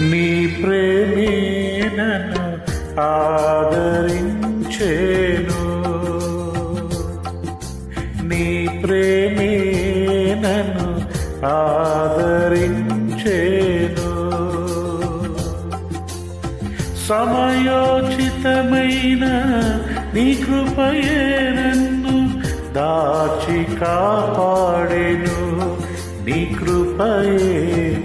నీ ప్రేమే నన్ను ఆదరించేను. నీ ప్రేమే నన్ను ఆదరించేను. సమయోచితమైన నీ కృపయే నన్ను దాచి కాపాడెను. నీ కృపయే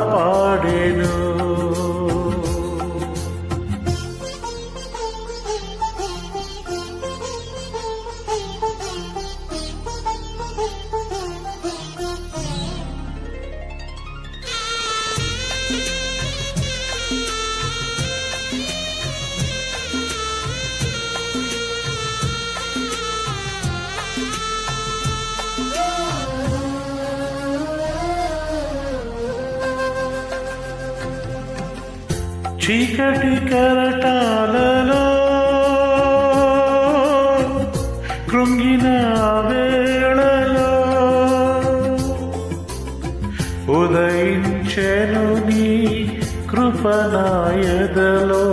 చీకటి కరటాలలో కృంగిన వేళలో ఉదయించెను నీ కృపనాయదలో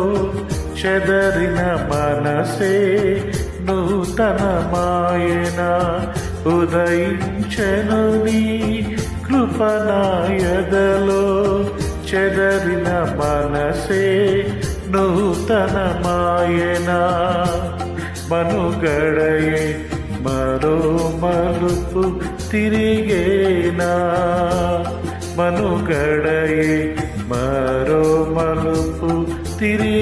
చెదరిన మనసే నూతనమాయన. ఉదయించెను నీ కృపనాయదలో చెదరిన మనసే నూతనమాయన? మనుగడయే మరో మలుపు తిరిగేనా? మనుగడయే మరో మలుపు తిరిగి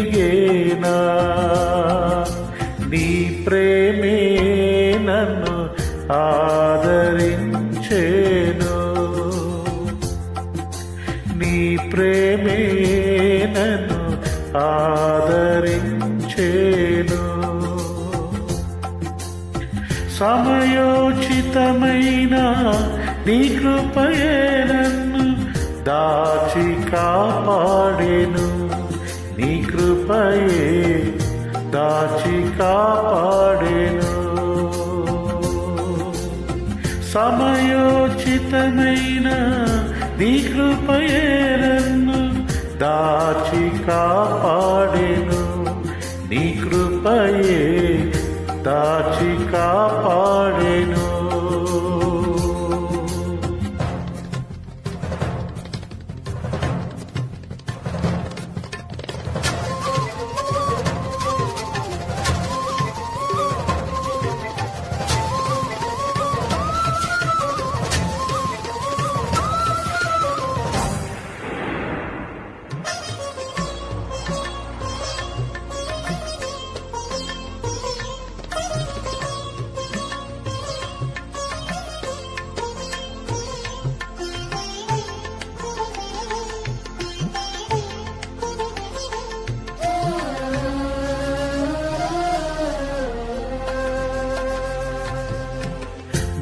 ప్రేమే నన్ను ఆదరించేను. సమయోచితమైన నీ కృపయే నన్ను దాచి కాపాడేను. నీ కృపయే దాచి కాపాడెను. సమయోచితమైన నీ కృపయే దాచి కాపాడెను. నీ కృపయే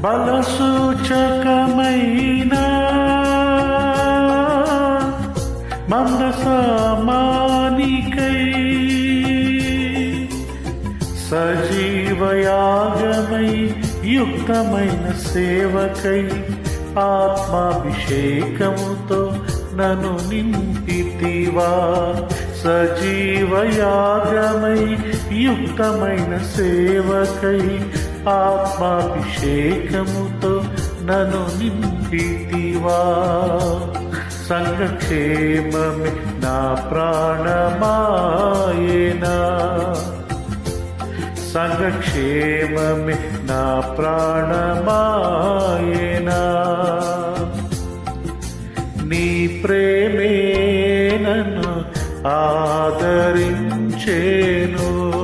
బలసూచకమైన మందసమానికై సజీవయాగమై యుక్తమైన సేవకై ఆత్మాభిషేకముతో నను నింపితివా? సజీవయాగమై యుక్తమైన సేవకై ఆత్మాభిషేకముతో నను నింపితివా. సంఘక్షేమమే నా ప్రాణమాయేనా. సంఘక్షేమమే నా ప్రాణమాయేనా. నీ ప్రేమే నన్ను ఆదరించేను.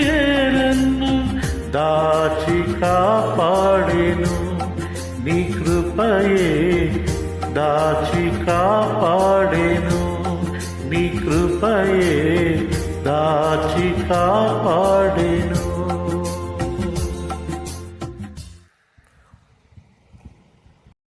దాచి కాపాడెను నీ కృపయే దాచి కాపాడెను నీ కృపయే దాచి కాపాడే